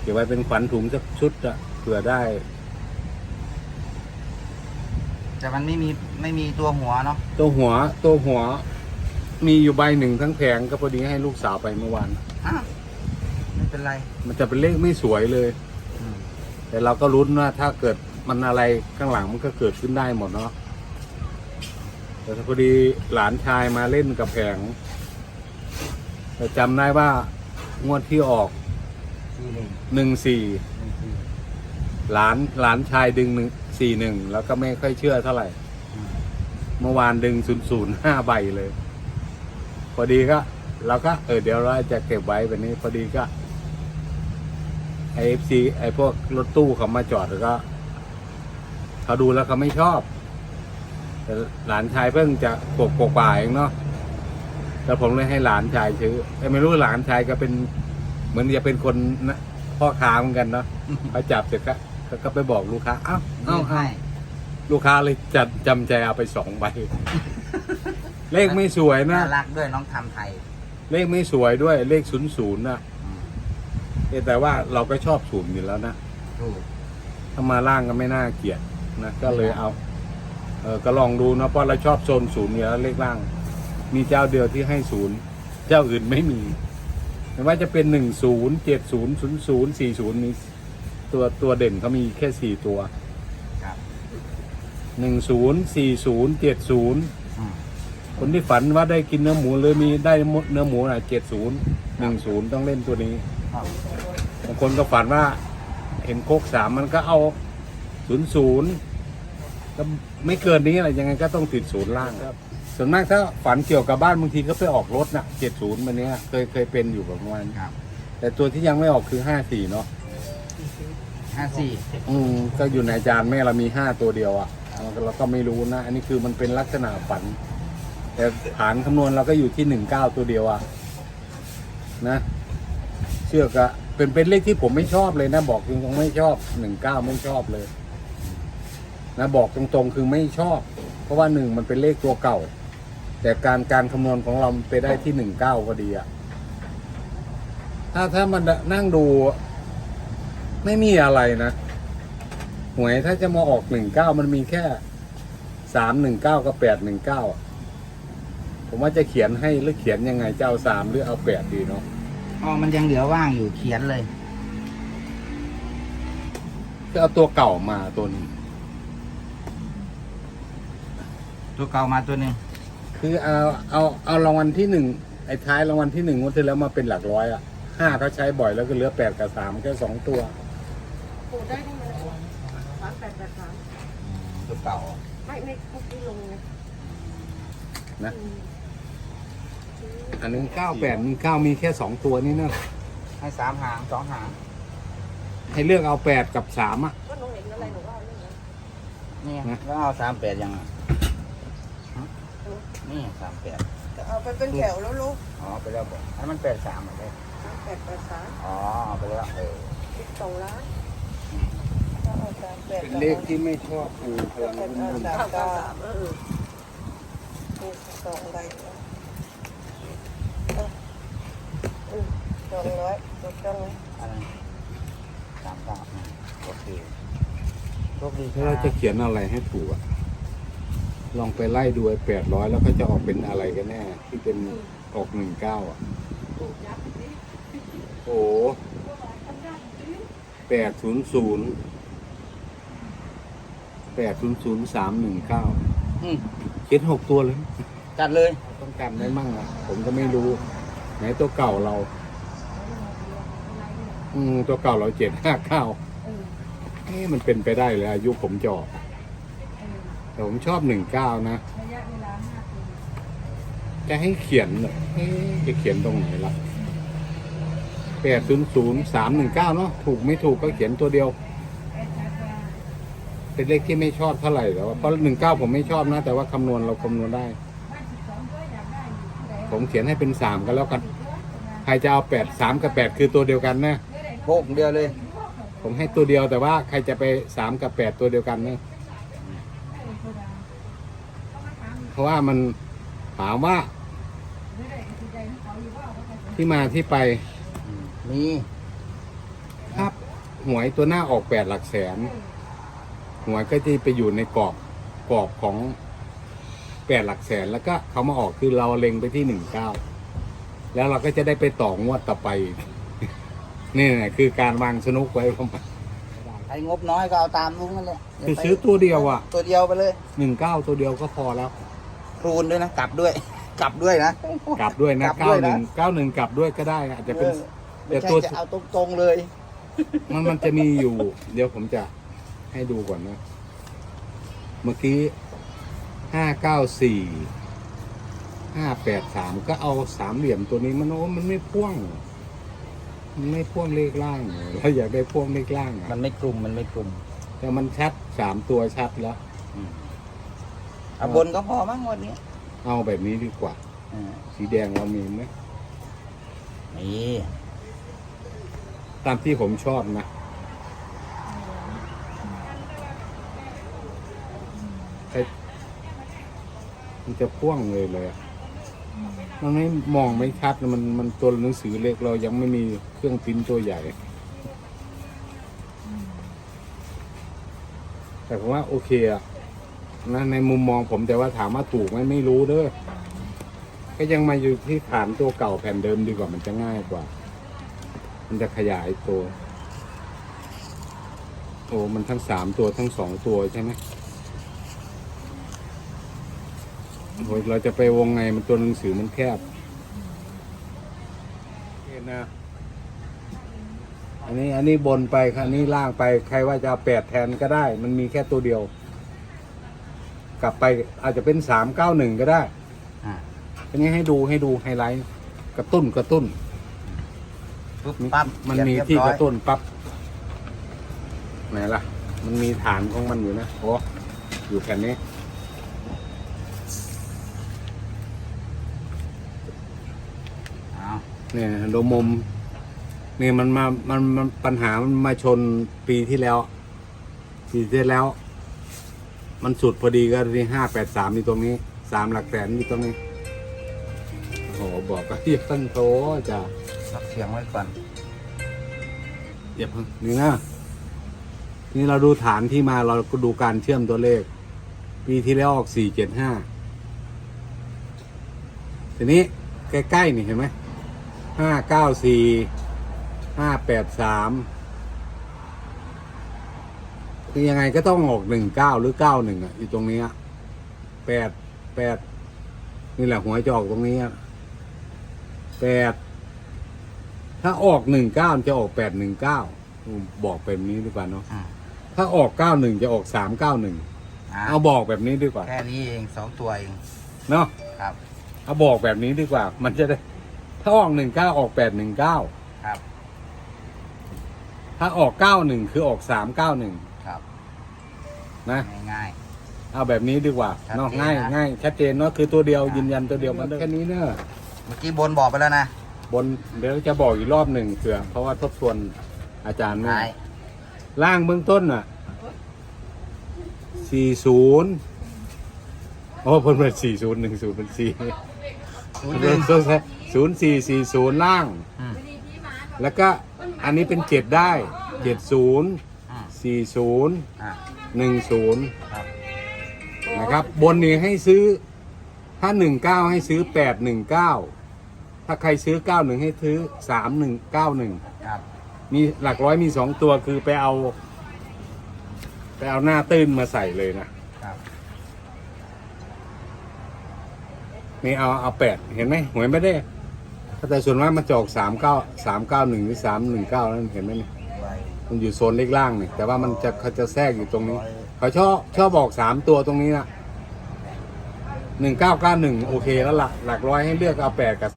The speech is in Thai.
เก็บไว้เป็นขวัญถุงสักชุดอะเผื่อได้ แต่มันไม่มีไม่มีตัวหัวเนาะตัวหัวตัวหัว มีอยู่ใบหนึ่งทั้งแผงก็พอดีให้ลูกสาวไปเมื่อวาน อ้าวไม่เป็นไรมันจะเป็นเลขไม่สวยเลย อืมแต่เราก็รุ้นว่าถ้าเกิดมันอะไรข้างหลังมันก็เกิดขึ้นได้หมดเนาะแต่พอดีหลานชายมาเล่นกับแผงแต่จำได้ว่างวดที่ออก สี่หนึ่งหนึ่งสี่หนึ่งสี่หลานหลานชายดึงหนึ่งสี่หนึ่งแล้วก็ไม่ค่อยเชื่อเท่าไหร่อืมเมื่อวานดึงศูนย์ศูนย์ห้าใบเลย พอดีก็เราก็เออเดี๋ยวเราจะเก็บไว้แบบนี้ พอดีก็ไอเอฟซีไอพวกรถตู้เขามาจอดแล้วก็เขาดูแล้วเขาไม่ชอบ แต่หลานชายเพิ่งจะกบกกป่าเองเนาะแล้วผมเลยให้หลานชายซื้อแต่ไม่รู้หลานชายก็เป็น เหมือนจะเป็นคนนะพ่อค้าเหมือนกันเนาะเขาจับเสร็จก็ก็ก็ไปบอกลูกค้าเอ้าเอ้ายื่นเอ้าให้ลูกค้าเลยจัดจำใจเอาไปสองใบ เลขไม่สวยนะ น่ารักด้วยน้องทำไทยเลขไม่สวยด้วยเลขศูนย์ศูนย์นะอืมเอ๊ะแต่ว่าเราก็ชอบศูนย์อยู่แล้วนะถูก ถ้ามาล่างก็ไม่น่าเกลียดนะก็เลยเอา เออก็ลองดูนะเพราะเราชอบโซนศูนย์อยู่แล้วเลขล่าง มีเจ้าเดียวที่ให้ศูนย์เจ้าอื่นไม่มี ไม่ว่าจะเป็นหนึ่งศูนย์เจ็ดศูนย์ศูนย์ศูนย์สี่ศูนย์มีตัวตัวเด่นเขามีแค่สี่ตัวครับ หนึ่งศูนย์สี่ศูนย์เจ็ดศูนย์อืม คนที่ฝันว่าได้กินเนื้อหมูหรือมีได้เนื้อหมูอะเจ็ดศูนย์หนึ่งศูนย์ต้องเล่นตัวนี้ครับ บางคนก็ฝันว่า เห็นโคกสามมันก็เอาศูนย์ศูนย์ก็ไม่เกินนี้อะไรยังไงก็ต้องติดศูนย์ล่างครับ ส่วนมากถ้าฝันเกี่ยวกับบ้านบางทีก็ไปออกรถนะเจ็ดศูนย์มันเนี้ยเคยเคยเป็นอยู่ประมาณครับ แต่ตัวที่ยังไม่ออกคือห้าสี่เนาะห้าสี่อืมก็อยู่ในอาจารย์แม่เรามีห้าตัวเดียวอะ่ะเราก็ไม่รู้นะ อันนี้คือมันเป็นลักษณะฝัน แต่ฐานคำนวณเราก็อยู่ที่หนึ่งเก้าตัวเดียวอะ่ะ นะ เชื่อกะเป็นเป็นเลขที่ผมไม่ชอบเลยนะ บอกจริงๆไม่ชอบหนึ่งเก้าไม่ชอบเลย นะบอกตรงๆคือไม่ชอบ เพราะว่าหนึ่งมันเป็นเลขตัวเก่า แต่การการคำนวณของเราไปได้ที่หนึ่งเก้าก็ดีอะถ้าถ้ามันนั่งดู ไม่มีอะไรนะหวยถ้าจะมาออกหนึ่งเก้ามันมีแค่สามหนึ่งเก้ากับแปดหนึ่งเก้าผมว่าจะเขียนให้หรือเขียนยังไงจะเอาสามหรือเอาแปดดีเนาะอ๋อมันยังเหลือว่างอยู่เขียนเลยก็เอาตัวเก่ามาตัวนี้ตัวเก่ามาตัวหนึ่ง คือเอาเอาเอารางวัลที่หนึ่งไอ้ท้ายรางวัลที่หนึ่งงวดที่แล้วมาเป็นหลักร้อยอะห้าเขาใช้บ่อยแล้วก็เหลือแปดกับสามแค่สองตัวปูได้ทั้งนั้นสามแปดแปดสามตัวเก่าไม่ไม่เมื่อกี้ลงไงนะอืมอันนึงเก้าแปดมีเก้ามีแค่สองตัวนี่นะให้สามหางสองหางให้เลือกเอาแปดกับสามอะก็หนูเห็นอะไรหนูก็เอาเรื่องนั้นนี่นะแล้วเอาสามแปดยังอะฮะนี่สามแปดจะเอาไปเป็นแถวแล้วลูกอ๋อไปแล้วบอกอันมันแปดสามอะเลยสามแปดแปดสามอ๋อเอาไปแล้วเออสิบสองล้านก็เอาสามแปดเป็นเลขที่ไม่ชอบคือพลังแปดบุญสามเก้าสามเออมีสองใบนะเอออืมสองร้อยจดจังเลยอะไรสามเก้าอืมโอเคโชคดีคถ้ารัเราบจะเขียนอะไรให้ถูกอะ ลองไปไล่ดูไอ้แปดร้อยแล้วก็จะออกเป็นอะไรกันแน่ ที่เป็นออกหนึ่งเก้าอะ โอ้แปดศูนย์ศูนย์แปดศูนย์ศูนย์สามหนึ่งเก้าอืมเขียนหกตัวเลย จัดเลย ต้องการได้มั่งอะ ผมก็ไม่รู้ ไหนตัวเก่าเรา อืมตัวเก่าเราเจ็ดห้าเก้าเอ๊ะมันเป็นไปได้เลยอายุผมจะออก แต่ผมชอบหนึ่งเก้านะจะให้เขียนเหรอเอ๊ะจะเขียนตรงไหนล่ะแปดศูนย์ศูนย์สามหนึ่งเก้าเนาะถูกไม่ถูกก็เขียนตัวเดียวเป็นเลขที่ไม่ชอบเท่าไหร่แต่ว่าเพราะหนึ่งเก้าผมไม่ชอบนะ แต่ว่าคำนวณเราคำนวณได้ผมเขียนให้เป็นสามก็แล้วกัน ใครจะเอาแปดสามกับแปดคือตัวเดียวกันนะ โบกเดียวเลย ผมให้ตัวเดียวแต่ว่าใครจะไปสามกับแปดตัวเดียวกันนะเพ ราะว่ามันถามว่า ที่มาที่ไปอืมมีถ้าหวยตัวหน้าออกแปดหลักแสนหวยก็จะไปอยู่ในกรอบกรอบของแปดหลักแสนแล้วก็เขามาออกคือเราเล็งไปที่หนึ่งเก้าแล้วเราก็จะได้ไปต่องวดต่อไปอีกนี่แหละคือการวางสนุกไว้ผมใครงบน้อยก็เอาตามลุงนั่นแหละคือซื้อตัวเดียวอะตัวเดียวไปเลยหนึ่งเก้าตัวเดียวก็พอแล้ว คูณด้วยนะกลับด้วย กลับด้วยนะ กลับด้วยนะกลับด้เก้าวยหนะนึ่งเก้าหนึ่งกลับด้วยก็ได้นะอาจจะเป็นเออไม่แต่ใช่ตัว จะเอาตรงๆเลย มันมันจะมีอยู่ เดี๋ยวผมจะให้ดูก่อนนะ เมื่อกี้ห้าเก้าสี่ห้าแปดสามก็เอาสามเหลี่ยมตัวนี้มันโอ้มันไม่พ่วง มันไม่พ่วงเลขล่างเราอยากได้พ่วงเลขล่างมัอะนไม่กลุ่มมันไม่กลุ่มแต่มันชัดสามตัวชัดแล้ว เอาบนก็พอมั้งวันนี้เอาแบบนี้ดีกว่า อ่าสีแดงเรามีไหมนี่ตามที่ผมชอบนะไอ้มันจะพ่วงเลยเลยอะมันไม่มองไม่ชัดนะมันมันตัวหนังสือเล็กเรายังไม่มีเครื่องปริ้นตัวใหญ่ แต่ผมว่าโอเคอะ นะในมุมมองผมแต่ว่าถามว่าถูกไหมไม่รู้เด้อก็ยังมาอยู่ที่ฐานตัวเก่าแผ่นเดิมดีกว่ามันจะง่ายกว่า มันจะขยายตัวโอ้มันทั้งสามตัวทั้งสองตัวใช่ไหมโอ้เราจะไปวงไงมันตัวหนังสือมันแคบเห็นนะอันนี้อันนี้บนไปครับอันนี้ล่างไปใครว่าจะแปดแทนก็ได้ มันมีแค่ตัวเดียว กลับไปอาจจะเป็นสามเก้าหนึ่งก็ได้อ่าอันนี้ให้ดูให้ดูไฮไลท์กระตุ้นกระตุ้น ปุ๊บปั๊บมันเขียมีเรียบที่ร้อกยระตุ้นปั๊บไหนล่ะ มันมีฐานของมันอยู่นะโอ้อยู่แผ่นนี้ เอาเนี่ยดูมุมเนี่ยมันมามันมันปัญหามันมาชนปีที่แล้ว ปีที่แล้ว มันสุดพอดีก็ที่ห้าแปดสามอยู่ตรงนี้สามหลักแสนอยู่ตรงนี้โอ้โหบอกก็อย่าเพิ่งโตจ้ะรับเสียงไว้ก่อนอย่าเพิ่งนี่นะนี่เราดูฐานที่มาเราก็ดูการเชื่อมตัวเลข ปีที่แล้วออกสี่เจ็ดห้าทีนี้ใกล้ๆนี่เห็นไหมห้าเก้าสี่ห้าแปดสาม คือยังไงก็ต้องออกหนึ่งเก้าหรือเก้าหนึ่งอะอยู่ตรงนี้แปดแปดนี่แหละหัวจะออกตรงนี้อะแปดถ้าออกหนึ่งเก้าจะออกแปดหนึ่งเก้าบอกแบบนี้ดีกว่าเนาะอ่าถ้าออกเก้าหนึ่งจะออกสามเก้าหนึ่งอ่าเอาบอกแบบนี้ดีกว่า แค่นี้เองสองตัวเองเนาะครับ เอาบอกแบบนี้ดีกว่า มันจะได้ ถ้าออกหนึ่งเก้าออกแปดหนึ่งเก้าครับ ถ้าออกเก้าหนึ่งคือออกสามเก้าหนึ่งครับ นะ ง่าย เอาแบบนี้ดีกว่าชัดเจนเนาะง่ายนะ ง่ายชัดเจนเนาะคือตัวเดียวอ่ายืยืนยันตัวเดียวมันแค่นี้เนอะๆ เมื่อกี้บนบอกไปแล้วนะบนเดี๋ยวจะบอกอีกรอบหนึ่งเผื่อเพราะว่าทบทวนอาจารย์ไม่ท้ายล่างเบื้องต้นอะสี่ศูนย์โอ้เพิ่นเป็นสี่ศูนย์หนึ่งศูนย์เป็นสี่ศูนย์หนึ่งศูนย์สี่สี่ศูนย์ล่าง อืม แล้วก็อันนี้เป็นเจ็ดได้เจ็ดศูนย์อืมสี่ศูนย์อ่า หนึ่งศูนย์ครับ นะครับ บนนี้ให้ซื้อ ถ้าหนึ่งเก้าให้ซื้อแปดหนึ่งเก้าถ้าใครซื้อเก้าหนึ่งให้ซื้อสามหนึ่งเก้าหนึ่งครับ มีหลักร้อยมีสองตัวคือไปเอา ไปเอาหน้าตื้นมาใส่เลยนะครับ นี่เอาเอาแปดเห็นไหมหวยไม่ได้แต่ส่วนมากมันจะออกสามเก้าสามเก้าหนึ่งหรือสามหนึ่งเก้านั่นเห็นไหมเนี่ยไว้ มันอยู่โซนเล็กล่างเนี่ยแต่ว่ามันจะเขาจะแทรกอยู่ตรงนี้ เขาชอบชอบบอกสามตัวตรงนี้นะหนึ่งเก้าเก้าหนึ่งโอเคแล้วหลักหลักร้อยให้เลือกเอาแปดกับ